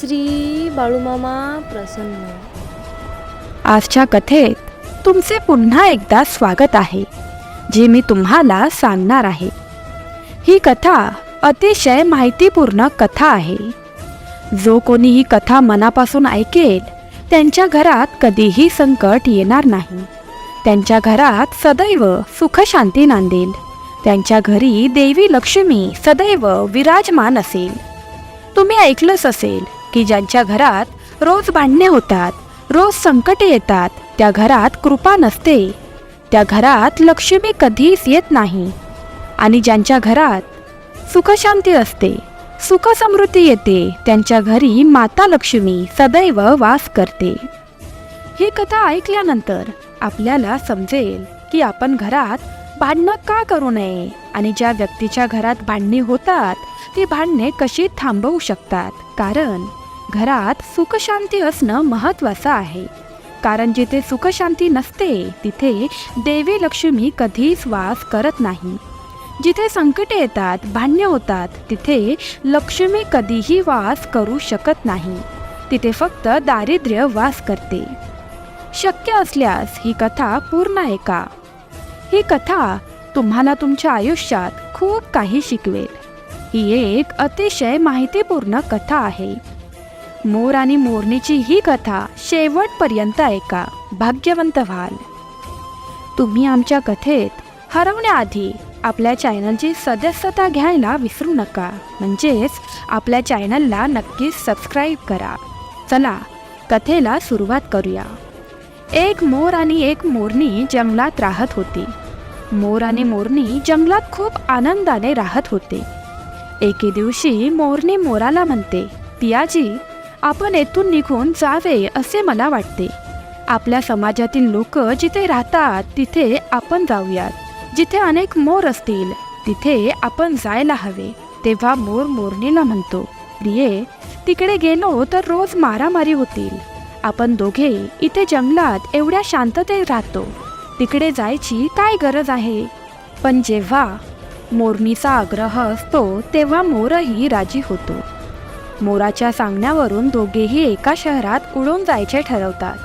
श्री बाळूमामा प्रसन्न. आजच्या कथेत तुमचे पुन्हा एकदा स्वागत आहे जे मी तुम्हाला सांगणार आहे. ही कथा अतिशय माहितीपूर्ण कथा आहे. जो कोणी ही कथा मनापासून ऐकेल त्यांच्या घरात कधीही संकट येणार नाही. त्यांच्या घरात सदैव सुखशांती नांदेल. त्यांच्या घरी देवी लक्ष्मी सदैव विराजमान असेल. तुम्ही ऐकलंच असेल की ज्यांच्या घरात रोज भांडणे होतात रोज संकटे येतात त्या घरात कृपा नसते. त्या घरात लक्ष्मी कधीच येत नाही. आणि ज्यांच्या घरात सुखशांती असते सुखसमृद्धी येते त्यांच्या घरी माता लक्ष्मी सदैव वास करते. ही कथा ऐकल्यानंतर आपल्याला समजेल की आपण घरात भांडणं का करू नये आणि ज्या व्यक्तीच्या घरात भांडणी होतात ती भांडणे कशी थांबवू शकतात. कारण घरात सुखशांती असणं महत्त्वाचं आहे. कारण जिथे सुखशांती नसते तिथे देवी लक्ष्मी कधीच वास करत नाही. जिथे संकटे येतात भांडणे होतात तिथे लक्ष्मी कधीही वास करू शकत नाही. तिथे फक्त दारिद्र्य वास करते. शक्य असल्यास ही कथा पूर्ण ऐका. ही कथा तुम्हाला तुमच्या आयुष्यात खूप काही शिकवेल. ही एक अतिशय माहितीपूर्ण कथा आहे. मोर आणि मोरणीची ही कथा शेवटपर्यंत ऐका. भाग्यवंत व्हाल. तुम्ही आमच्या कथेत हरवण्याआधी आपल्या चॅनलची सदस्यता घ्यायला विसरू नका. म्हणजेच आपल्या चॅनलला नक्कीच सबस्क्राईब करा. चला कथेला सुरुवात करूया. एक मोर आणि एक मोरणी जंगलात राहत होती. मोर आणि मोरणी जंगलात खूप आनंदाने राहत होते. एके दिवशी मोरणी मोराला म्हणते पियाजी आपण येथून निघून जावे असे मला वाटते. आपल्या समाजातील लोक जिथे राहतात तिथे आपण जाऊयात. जिथे अनेक मोर असतील तिथे आपण जायला हवे. तेव्हा मोर मोरणीला म्हणतो प्रिये तिकडे गेलो तर रोज मारामारी होतील. आपण दोघे इथे जंगलात एवढ्या शांततेत राहतो. तिकडे जायची काय गरज आहे? पण जेव्हा मोरणीचा आग्रह असतो तेव्हा मोरही राजी होतो. मोराच्या सांगण्यावरून दोघेही एका शहरात उडून जायचे ठरवतात.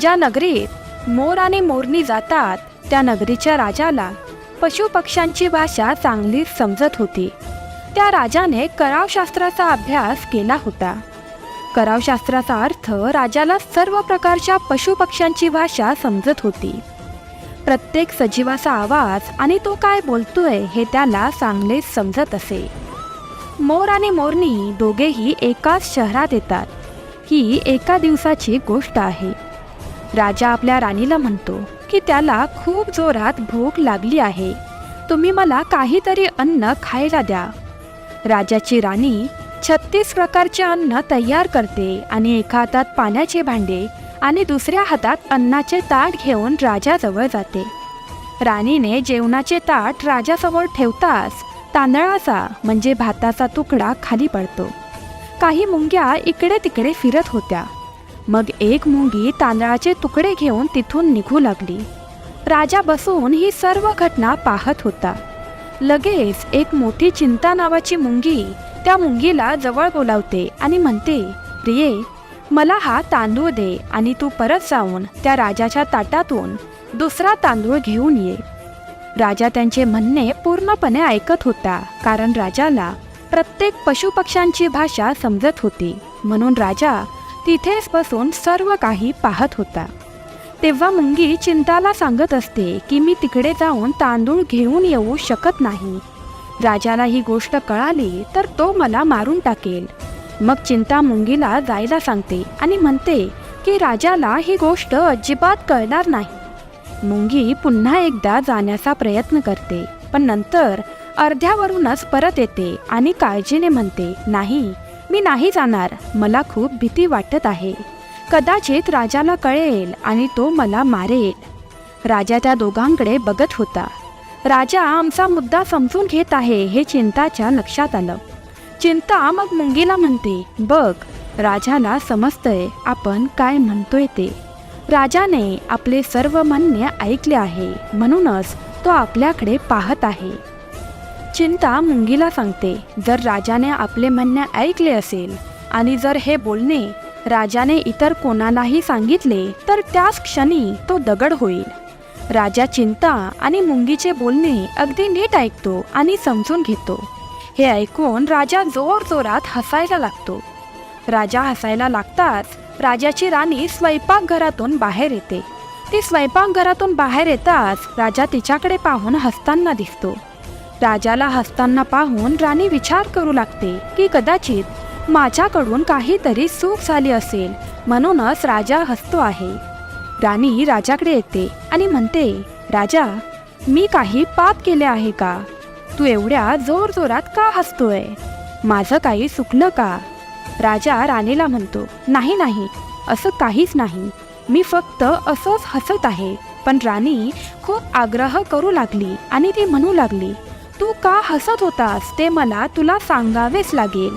ज्या नगरीत मोर आणि मोरणी जातात त्या नगरीच्या राजाला पशुपक्ष्यांची भाषा चांगलीच समजत होती. त्या राजाने करावशास्त्राचा अभ्यास केला होता. करावशास्त्राचा अर्थ राजाला सर्व प्रकारच्या पशुपक्ष्यांची भाषा समजत होती. प्रत्येक सजीवाचा आवाज आणि तो काय बोलतोय हे त्याला चांगलेच समजत असे. मोर आणि मोरणी दोघेही एकाच शहरात येतात. ही एका दिवसाची गोष्ट आहे. राजा आपल्या राणीला म्हणतो की त्याला खूप जोरात भूक लागली आहे. तुम्ही मला काहीतरी अन्न खायला द्या. राजाची राणी छत्तीस प्रकारचे अन्न तयार करते आणि एका हातात पाण्याचे भांडे आणि दुसऱ्या हातात अन्नाचे ताट घेऊन राजाजवळ जाते. राणीने जेवणाचे ताट राजासमोर ठेवताच तांदळाचा म्हणजे भाताचा तुकडा खाली पडतो. काही मुंग्या इकडे तिकडे फिरत होत्या. मग एक मुंगी तांदळाचे तुकडे घेऊन तिथून निघू लागली. राजा बसून ही सर्व घटना पाहत होता. लगेच एक मोठी चिंता नावाची मुंगी त्या मुंगीला जवळ बोलावते आणि म्हणते प्रिये मला हा तांदूळ दे आणि तू परत जाऊन त्या राजाच्या ताटातून दुसरा तांदूळ घेऊन ये. राजा त्यांचे म्हणणे पूर्णपणे ऐकत होता कारण राजाला प्रत्येक पशुपक्ष्यांची भाषा समजत होती. म्हणून राजा तिथेच बसून सर्व काही पाहत होता. तेव्हा मुंगी चिंताला सांगत असते की मी तिकडे जाऊन तांदूळ घेऊन येऊ शकत नाही. राजाला ही गोष्ट कळाली तर तो मला मारून टाकेल. मग चिंता मुंगीला जायला सांगते आणि म्हणते की राजाला ही गोष्ट अजिबात कळणार नाही. मुंगी पुन्हा एकदा जाण्याचा प्रयत्न करते पण नंतर अर्ध्यावरूनच परत येते आणि काळजीने म्हणते नाही मी नाही जाणार. मला खूप भीती वाटत आहे. कदाचित राजाला कळेल आणि तो मला मारेल. राजा त्या दोघांकडे बघत होता. राजा आमचा मुद्दा समजून घेत आहे हे चिंताच्या लक्षात आलं. चिंता मग मुंगीला म्हणते बघ राजाला समजतंय आपण काय म्हणतोय ते. राजाने आपले सर्व म्हणणे ऐकले आहे. म्हणूनच तो आपल्याकडे पाहत आहे. चिंता मुंगीला सांगते जर राजाने आपले म्हणणे ऐकले असेल आणि जर हे बोलणे राजाने इतर कोणालाही सांगितले तर त्याच क्षणी तो दगड होईल. राजा चिंता आणि मुंगीचे बोलणे अगदी नीट ऐकतो आणि समजून घेतो. हे ऐकून राजा जोर जोरात हसायला लागतो. राजा हसायला लागताच राजाची राणी स्वयंपाकघरातून बाहेर येते. ती स्वयंपाकघरातून बाहेर येताच राजा तिच्याकडे पाहून हसताना दिसतो. राजाला हसताना पाहून राणी विचार करू लागते की कदाचित माझ्याकडून काहीतरी चूक झाली असेल म्हणूनच राजा हसतो आहे. राणी राजाकडे येते आणि म्हणते राजा मी काही पाप केले आहे का? तू एवढ्या जोर जोरात का हसतोय? माझं काही चुकलं का? राजा राणीला म्हणतो नाही नाही असं काहीच नाही. मी फक्त असंच हसत आहे. पण राणी खूप आग्रह करू लागली आणि ती म्हणू लागली तू का हसत होतास? ते मला तुला सांगावेच लागेल.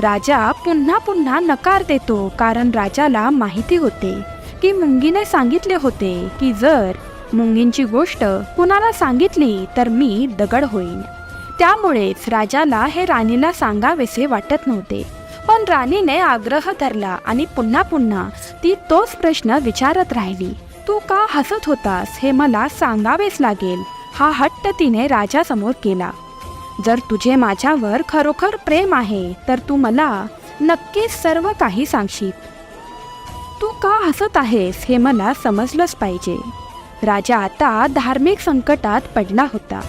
राजा पुन्हा पुन्हा नकार देतो कारण राजाला माहिती होते की मुंगीने सांगितले होते की जर मुंगींची गोष्ट कुणाला सांगितली तर मी दगड होईन. त्यामुळेच राजाला हे राणीला सांगावेसे वाटत नव्हते. पण राणीने आग्रह धरला आणि पुन्हा पुन्हा ती तोच प्रश्न विचारत राहिली. तू का हसत होतास हे मला सांगावेच लागेल हा हट्ट तिने राजासमोर केला. जर तुझे माझ्यावर खरोखर प्रेम आहे तर तू मला नक्कीच सर्व काही सांगशील. तू का हसत आहेस हे मला समजलंच पाहिजे. राजा आता धार्मिक संकटात पडला होता.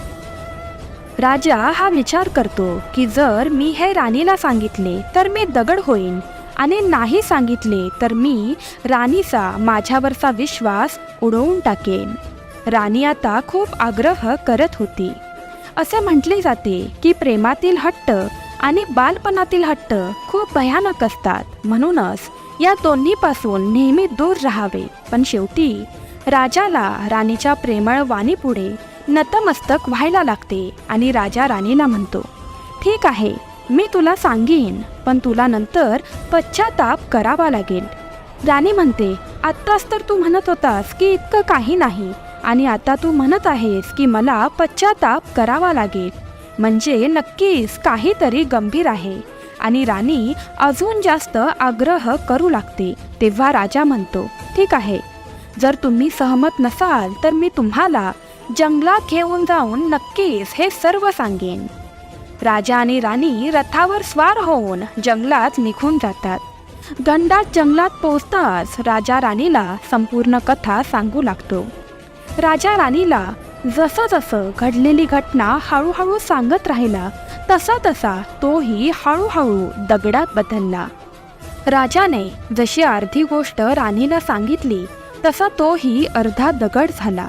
राजा हा विचार करतो की जर मी हे राणीला सांगितले तर मी दगड होईन. आणि नाही सांगितले तर मी राणीचा माझ्यावरचा विश्वास उडवून टाकेन. राणी आता खूप आग्रह करत होती. असे म्हटले जाते की प्रेमातील हट्ट आणि बालपणातील हट्ट खूप भयानक असतात. म्हणूनच या दोन्हीपासून नेहमी दूर राहावे. पण शेवटी राजाला राणीच्या प्रेमळ वाणीपुढे नतमस्तक व्हायला लागते आणि राजा राणीला म्हणतो ठीक आहे मी तुला सांगेन पण तुला नंतर पश्चाताप करावा लागेल. राणी म्हणते आत्ताच तर तू म्हणत होतास की इतकं काही नाही आणि आता तू म्हणत आहेस की मला पश्चाताप करावा लागेल. म्हणजे नक्कीच काहीतरी गंभीर आहे. आणि राणी अजून जास्त आग्रह करू लागते तेव्हा राजा म्हणतो ठीक आहे जर तुम्ही सहमत नसाल तर मी तुम्हाला जंगलात घेऊन जाऊन नक्कीच हे सर्व सांगेन. राजा आणि राणी रथावर स्वार होऊन जंगलात निघून जातात. गंडात जंगलात पोचताच राजा राणीला संपूर्ण कथा सांगू लागतो. राजा राणीला जसं जसं घडलेली घटना हळूहळू सांगत राहिला तसा तसा तोही हळूहळू दगडात बदलला. राजाने जशी अर्धी गोष्ट राणीला सांगितली तसा तोही अर्धा दगड झाला.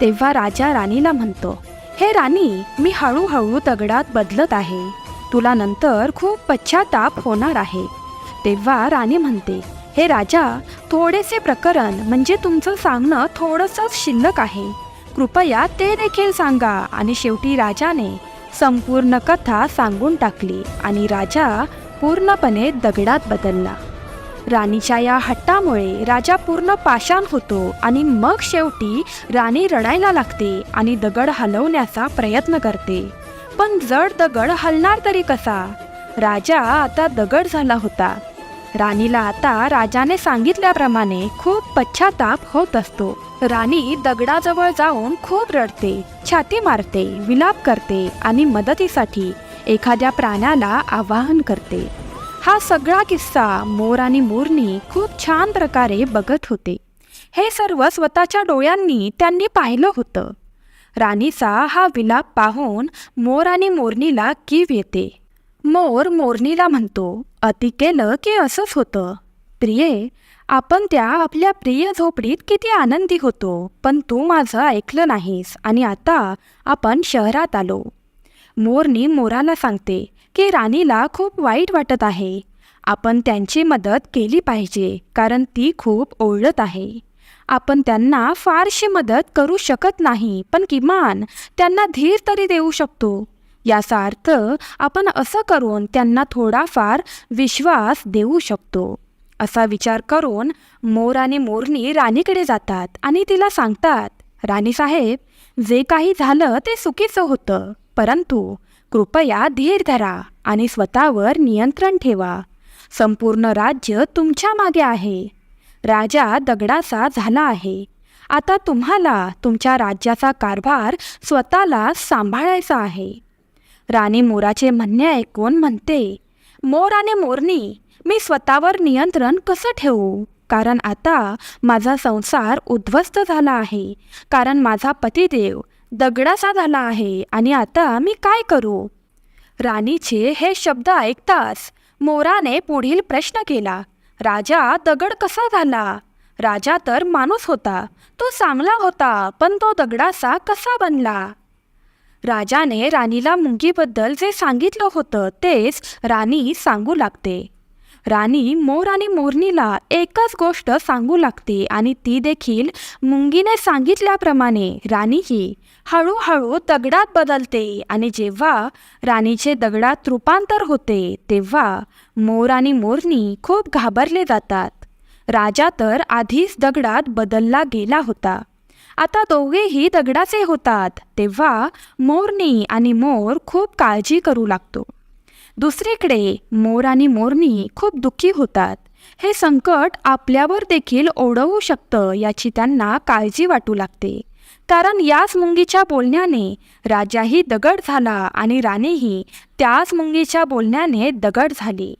तेव्हा राजा राणीला म्हणतो हे राणी मी हळूहळू दगडात बदलत आहे. तुला नंतर खूप पश्चाताप होणार आहे. तेव्हा राणी म्हणते हे राजा थोडेसे प्रकरण म्हणजे तुमचं सांगणं थोडंसंच शिल्लक आहे. कृपया ते देखील सांगा. आणि शेवटी राजाने संपूर्ण कथा सांगून टाकली आणि राजा पूर्णपणे दगडात बदलला. राणीच्या या हट्टामुळे राजा पूर्ण पाषाण होतो आणि मग शेवटी राणी रडायला लागते आणि दगड हलवण्याचा प्रयत्न करते. पण जड दगड हलणार तरी कसा? राजा आता दगड झाला होता. राणीला आता राजाने सांगितल्याप्रमाणे खूप पश्चाताप होत असतो. राणी दगडाजवळ जाऊन खूप रडते छाती मारते विलाप करते आणि मदतीसाठी एखाद्या प्राण्याला आवाहन करते. हा सगळा किस्सा मोर आणि मोरनी खूप छान प्रकारे बघत होते. हे सर्व स्वतःच्या डोळ्यांनी त्यांनी पाहिलं होतं. राणीचा हा विलाप पाहून मोर आणि मोरणीला कीव येते. मोर मोरणीला म्हणतो अति केलं की असंच होतं. प्रिये आपण त्या आपल्या प्रिय झोपडीत किती आनंदी होतो पण तू माझं ऐकलं नाहीस आणि आता आपण शहरात आलो. मोरनी मोराला सांगते की राणीला खूप वाईट वाटत आहे. आपण त्यांची मदत केली पाहिजे कारण ती खूप ओळत आहे. आपण त्यांना फारशी मदत करू शकत नाही पण किमान त्यांना धीर तरी देऊ शकतो. याचा अर्थ आपण असं करून त्यांना थोडाफार विश्वास देऊ शकतो. असा विचार करून मोर आणि मोरनी राणीकडे जातात आणि तिला सांगतात राणी साहेब जे काही झालं ते चुकीचं होतं परंतु कृपया धीर धरा आणि स्वतःवर नियंत्रण ठेवा. संपूर्ण राज्य तुमच्या मागे आहे. राजा दगडाचा झाला आहे. आता तुम्हाला तुमच्या राज्याचा कारभार स्वतःला सांभाळायचा आहे. राणी मोराचे म्हणणे ऐकून म्हणते मोर आणि मोरनी मी स्वतःवर नियंत्रण कसं ठेवू? कारण आता माझा संसार उद्ध्वस्त झाला आहे. कारण माझा पतिदेव दगडाचा झाला आहे आणि आता मी काय करू? राणीचे हे शब्द ऐकताच मोराने पुढील प्रश्न केला. राजा दगड कसा झाला? राजा तर माणूस होता. तो चांगला होता पण तो दगडाचा कसा बनला? राजाने राणीला मुंगीबद्दल जे सांगितलं होतं तेच राणी सांगू लागते. राणी मोर आणि मोरणीला एकच गोष्ट सांगू लागते आणि ती देखील मुंगीने सांगितल्याप्रमाणे राणीही हळूहळू दगडात बदलते आणि जेव्हा राणीचे दगडात रूपांतर होते तेव्हा मोर आणि मोरणी खूप घाबरले जातात. राजा तर आधीच दगडात बदलला गेला होता. आता दोघेही दगडाचे होतात तेव्हा मोरनी आणि मोर खूप काळजी करू लागतो. दुसरीकडे मोर आणि मोरनी खूप दुःखी होतात. हे संकट आपल्यावर देखील ओढवू शकतं याची त्यांना काळजी वाटू लागते. कारण याच मुंगीच्या बोलण्याने राजाही दगड झाला आणि राणीही त्याच मुंगीच्या बोलण्याने दगड झाली.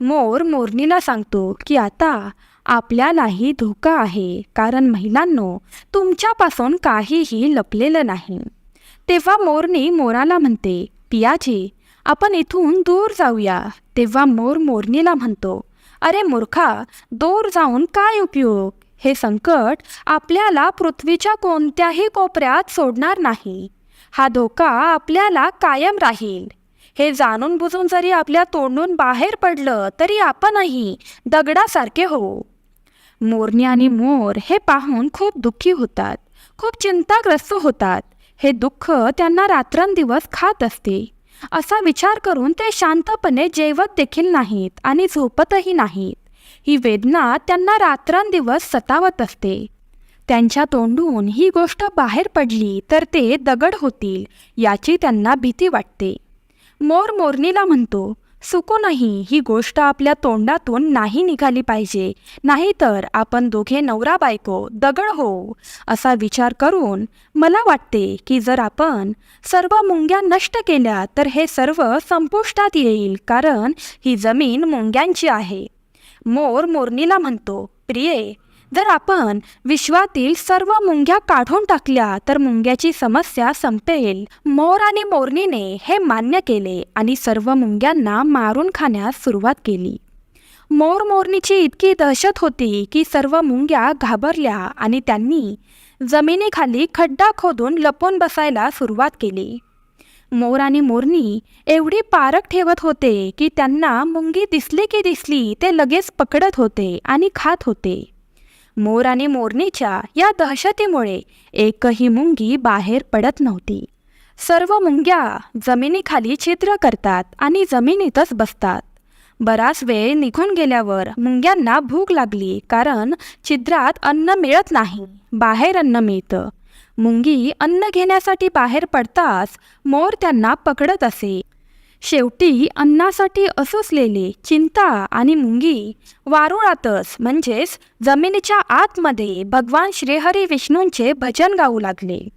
मोर मोरणीला सांगतो की आता आपल्यालाही धोका आहे. कारण महिलांनो तुमच्यापासून काहीही लपलेलं नाही. तेव्हा मोरनी मोराला म्हणते पियाजी आपण इथून दूर जाऊया. तेव्हा मोर मोरणीला म्हणतो अरे मूर्खा दूर जाऊन काय उपयोग? हे संकट आपल्याला पृथ्वीच्या कोणत्याही कोपऱ्यात सोडणार नाही. हा धोका आपल्याला कायम राहील. हे जाणून बुजून जरी आपल्या तोंडून बाहेर पडलं तरी आपणही दगडासारखे होऊ. मोरणी आणि मोर हे पाहून खूप दुःखी होतात. खूप चिंताग्रस्त होतात. हे दुःख त्यांना रात्रंदिवस खात असते. असा विचार करून ते शांतपणे जेवत देखील नाहीत आणि झोपतही नाहीत. ही वेदना त्यांना रात्रंदिवस सतावत असते. त्यांच्या तोंडून ही गोष्ट बाहेर पडली तर ते दगड होतील याची त्यांना भीती वाटते. मोर मोरणीला म्हणतो सुको नाही ही गोष्ट आपल्या तोंडातून नाही निघाली पाहिजे. नाहीतर आपण दोघे नवरा बायको दगड होऊ असा विचार करून मला वाटते की जर आपण सर्व मुंग्या नष्ट केल्या तर हे सर्व संपुष्टात येईल कारण ही जमीन मुंग्यांची आहे. मोर मोरणीला म्हणतो प्रिये जर आपण विश्वातील सर्व मुंग्या काढून टाकल्या तर मुंग्याची समस्या संपेल. मोर आणि मोरणीने हे मान्य केले आणि सर्व मुंग्यांना मारून खाण्यास सुरुवात केली. मोर मोरणीची इतकी दहशत होती की सर्व मुंग्या घाबरल्या आणि त्यांनी जमिनीखाली खड्डा खोदून लपून बसायला सुरुवात केली. मोर आणि मोरणी एवढी पारख ठेवत होते की त्यांना मुंगी दिसली की दिसली ते लगेच पकडत होते आणि खात होते. मोर आणि मोरणीच्या या दहशतीमुळे एकही मुंगी बाहेर पडत नव्हती. सर्व मुंग्या जमिनीखाली छिद्र करतात आणि जमिनीतच बसतात. बराच वेळ निघून गेल्यावर मुंग्यांना भूक लागली कारण छिद्रात अन्न मिळत नाही बाहेर अन्न मिळतं. मुंगी अन्न घेण्यासाठी बाहेर पडताच मोर त्यांना पकडत असे. शेवटी अन्नासाठी असुसलेली चिंता आणि मुंगी वारुळातच म्हणजेच जमिनीच्या आतमध्ये भगवान श्रीहरी विष्णूंचे भजन गाऊ लागले.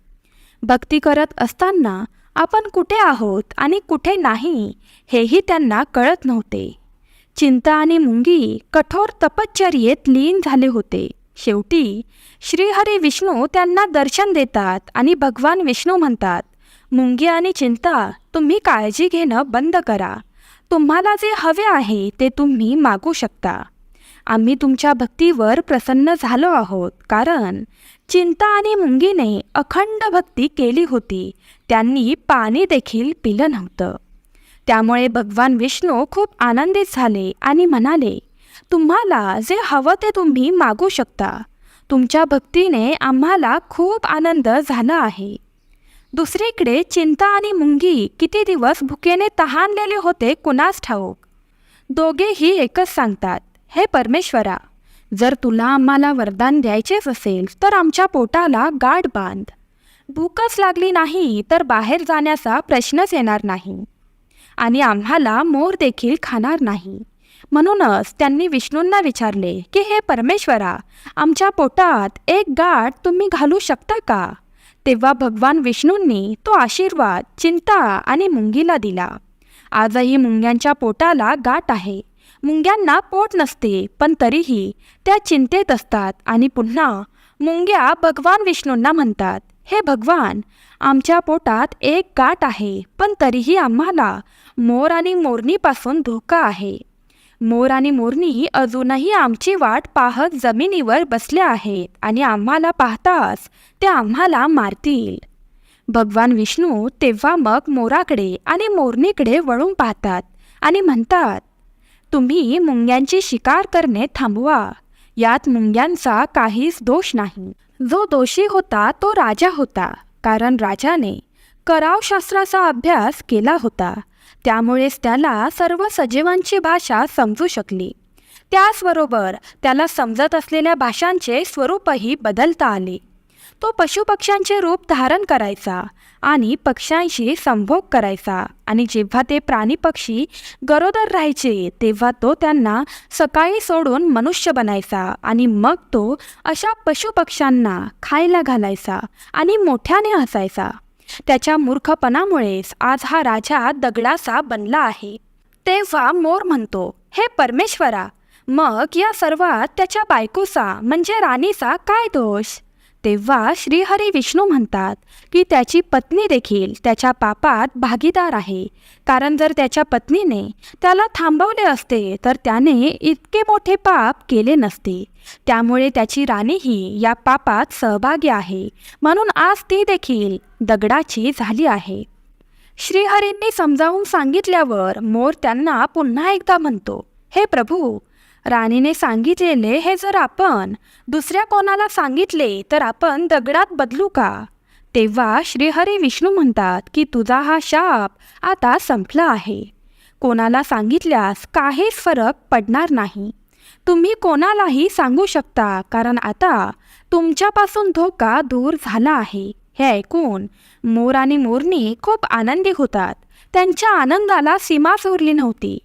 भक्ती करत असताना आपण कुठे आहोत आणि कुठे नाही हेही त्यांना कळत नव्हते. चिंता आणि मुंगी कठोर तपश्चर्येत लीन झाले होते. शेवटी श्रीहरी विष्णू त्यांना दर्शन देतात आणि भगवान विष्णू म्हणतात मुंगी आणि चिंता तुम्ही काळजी घेणं बंद करा. तुम्हाला जे हवे आहे ते तुम्ही मागू शकता. आम्ही तुमच्या भक्तीवर प्रसन्न झालो आहोत कारण चिंता आणि मुंगीने अखंड भक्ती केली होती त्यांनी पाणी देखील पिलं नव्हतं. त्यामुळे भगवान विष्णू खूप आनंदित झाले आणि म्हणाले तुम्हाला जे हवं ते तुम्ही मागू शकता. तुमच्या भक्तीने आम्हाला खूप आनंद झाला आहे. दुसरीकडे चिंता आणि मुंगी किती दिवस भुकेने तहानलेले होते कुणास ठाऊक? दोघेही एकच सांगतात हे परमेश्वरा जर तुला आम्हाला वरदान द्यायचेच असेल तर आमच्या पोटाला गाठ बांध. भूकच लागली नाही तर बाहेर जाण्याचा प्रश्नच येणार नाही. आणि आम्हाला मोर देखील खाणार नाही. म्हणूनच त्यांनी विष्णूंना विचारले की हे परमेश्वरा आमच्या पोटात एक गाठ तुम्ही घालू शकता का? तेव्हा भगवान विष्णूंनी तो आशीर्वाद चिंता आणि मुंगीला दिला. आजही मुंग्यांच्या पोटाला गाठ आहे. मुंग्यांना पोट नसते पण तरीही त्या चिंतेत असतात आणि पुन्हा मुंग्या भगवान विष्णूंना म्हणतात हे भगवान आमच्या पोटात एक गाठ आहे पण तरीही आम्हाला मोर आणि मोरणीपासून धोका आहे. मोर आणि मोरणी अजूनही आमची वाट पाहत जमिनीवर बसल्या आहेत आणि आम्हाला पाहताच ते आम्हाला मारतील. भगवान विष्णू तेव्हा मग मोराकडे आणि मोरणीकडे वळून पाहतात आणि म्हणतात तुम्ही मुंग्यांची शिकार करणे थांबवा. यात मुंग्यांचा काहीच दोष नाही. जो दोषी होता तो राजा होता कारण राजाने करावशास्त्राचा अभ्यास केला होता. त्यामुळेच त्याला सर्व सजीवांची भाषा समजू शकली. त्याचबरोबर त्याला समजत असलेल्या भाषांचे स्वरूपही बदलता आले. तो पशुपक्ष्यांचे रूप धारण करायचा आणि पक्ष्यांशी संभोग करायचा आणि जेव्हा ते प्राणी पक्षी गरोदर राहायचे तेव्हा तो त्यांना सकाळी सोडून मनुष्य बनायचा आणि मग तो अशा पशुपक्ष्यांना खायला घालायचा आणि मोठ्याने हसायचा. त्याच्या मूर्खपणामुळेच आज हा राजा दगडाचा बनला आहे. तेव्हा मोर म्हणतो हे परमेश्वरा मग या सर्वात त्याच्या बायकोचा म्हणजे राणीचा काय दोष? तेव्हा श्रीहरी विष्णू म्हणतात की त्याची पत्नी देखील त्याच्या पापात भागीदार आहे. कारण जर त्याच्या पत्नीने त्याला थांबवले असते तर त्याने इतके मोठे पाप केले नसते. त्यामुळे त्याची राणीही या पापात सहभागी आहे. म्हणून आज ती देखील दगडाची झाली आहे. श्रीहरींनी समजावून सांगितल्यावर मोर त्यांना पुन्हा एकदा म्हणतो हे प्रभू राणीने सांगितलेले हे जर आपण दुसऱ्या कोणाला सांगितले तर आपण दगडात बदलू का? तेव्हा श्रीहरी विष्णू म्हणतात की तुझा हा शाप आता संपला आहे. कोणाला सांगितल्यास काहीच फरक पडणार नाही. तुम्ही कोणालाही सांगू शकता कारण आता तुमच्यापासून धोका दूर झाला आहे. हे ऐकून मोर आणि मोरणी खूप आनंदी होतात. त्यांच्या आनंदाला सीमा उरली नव्हती.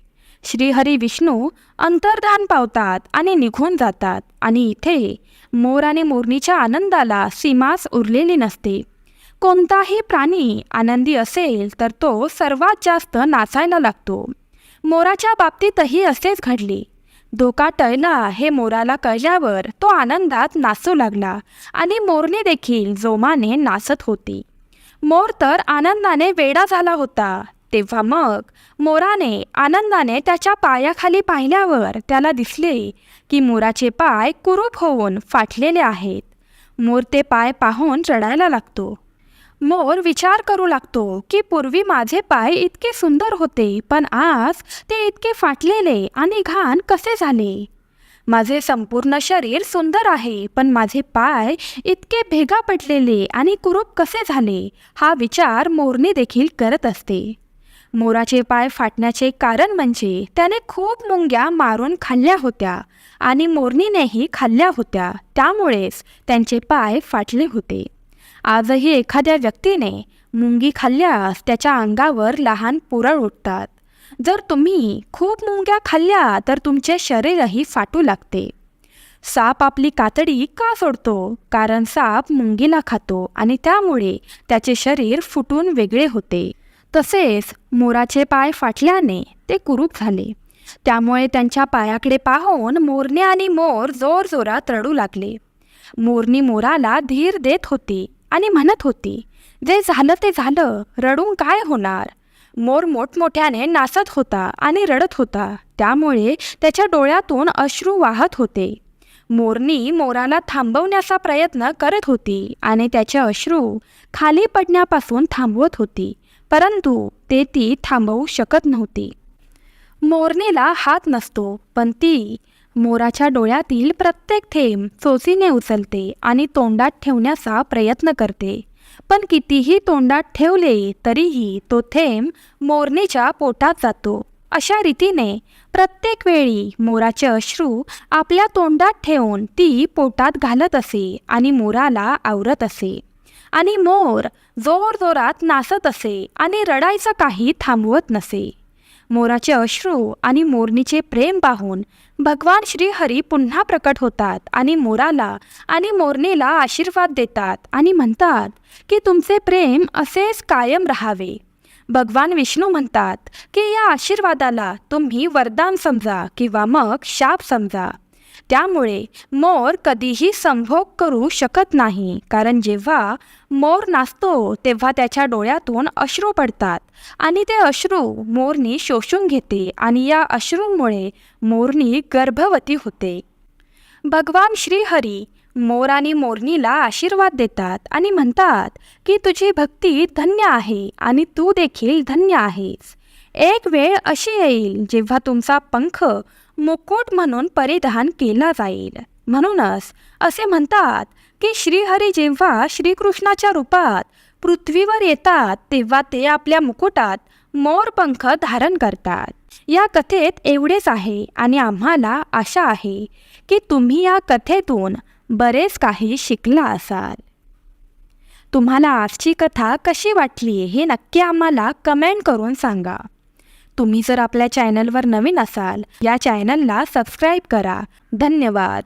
श्रीहरी विष्णू अंतर्धान पावतात आणि निघून जातात. आणि इथे मोर आणि मोरणीच्या आनंदाला सीमाच उरलेली नसते. कोणताही प्राणी आनंदी असेल तर तो सर्वात जास्त नाचायला लागतो. मोराच्या बाबतीतही असेच घडले. धोका टळला हे मोराला कळल्यावर तो आनंदात नाचू लागला आणि मोरणी देखील जोमाने नाचत होती. मोर तर आनंदाने वेडा झाला होता. तेव्हा मग मोराने आनंदाने त्याच्या पायाखाली पाहिल्यावर त्याला दिसले की मोराचे पाय कुरूप होऊन फाटलेले आहेत. मोर ते पाय पाहून रडायला लागतो. मोर विचार करू लागतो की पूर्वी माझे पाय इतके सुंदर होते पण आज ते इतके फाटलेले आणि घाण कसे झाले? माझे संपूर्ण शरीर सुंदर आहे पण माझे पाय इतके भेगा पडलेले आणि कुरूप कसे झाले हा विचार मोरने देखील करत असते. मोराचे पाय फाटण्याचे कारण म्हणजे त्याने खूप मुंग्या मारून खाल्ल्या होत्या आणि मोरणीनेही खाल्ल्या होत्या. त्यामुळेच त्यांचे पाय फाटले होते. आजही एखाद्या व्यक्तीने मुंगी खाल्ल्यास त्याच्या अंगावर लहान पुरळ उठतात जर तुम्ही खूप मुंग्या खाल्ल्या तर तुमचे शरीरही फाटू लागते. साप आपली कातडी का सोडतो? कारण साप मुंगीला खातो आणि त्यामुळे त्याचे शरीर फुटून वेगळे होते. तसेच मोराचे पाय फाटल्याने ते कुरूप झाले. त्यामुळे त्यांच्या पायाकडे पाहून मोरणे आणि मोर जोरजोरात रडू लागले. मोरणी मोराला धीर देत होती आणि म्हणत होती जे झालं ते झालं रडून काय होणार? मोर मोठमोठ्याने नाचत होता आणि रडत होता. त्यामुळे त्याच्या डोळ्यातून अश्रू वाहत होते. मोरनी मोराला थांबवण्याचा प्रयत्न करत होती आणि त्याचे अश्रू खाली पडण्यापासून थांबवत होती. परंतु ते ती थांबवू शकत नव्हती. मोरणीला हात नसतो पण ती मोराच्या डोळ्यातील प्रत्येक थेंब चोचीने उचलते आणि तोंडात ठेवण्याचा प्रयत्न करते. पण कितीही तोंडात ठेवले तरीही तो थेंब मोरणीच्या पोटात जातो. अशा रीतीने प्रत्येक वेळी मोराचे अश्रू आपल्या तोंडात ठेवून ती पोटात घालत असे आणि मोराला आवरत असे. आणि मोर जोरजोरात नाचत असे आणि रडायचं काही थांबवत नसे. मोराचे अश्रू आणि मोरणीचे प्रेम पाहून भगवान श्रीहरी पुन्हा प्रकट होतात आणि मोराला आणि मोरणीला आशीर्वाद देतात आणि म्हणतात की तुमचे प्रेम असेच कायम राहावे. भगवान विष्णू म्हणतात की या आशीर्वादाला तुम्ही वरदान समजा किंवा मग शाप समजा. त्यामुळे मोर कधीही संभोग करू शकत नाही. कारण जेव्हा मोर नाचतो तेव्हा त्याच्या डोळ्यातून अश्रू पडतात आणि ते अश्रू मोरनी शोषून घेते आणि या अश्रूंमुळे मोरनी गर्भवती होते. भगवान श्रीहरी मोर आणि मोरणीला आशीर्वाद देतात आणि म्हणतात की तुझी भक्ती धन्य आहे आणि तू देखील धन्य आहेस. एक वेळ अशी येईल जेव्हा तुमचा पंख मुकुट म्हणून परिधान केला जाईल. म्हणूनच असे म्हणतात की श्रीहरी जेव्हा श्रीकृष्णाच्या रूपात पृथ्वीवर येतात तेव्हा ते आपल्या मुकुटात मोरपंख धारण करतात. या कथेत एवढेच आहे आणि आम्हाला आशा आहे की तुम्ही या कथेतून बरेच काही शिकला असाल. तुम्हाला आजची कथा कशी वाटली हे नक्की आम्हाला कमेंट करून सांगा. तुम्ही जर आपल्या चॅनलवर नवीन असाल या चॅनलला सबस्क्राईब करा. धन्यवाद.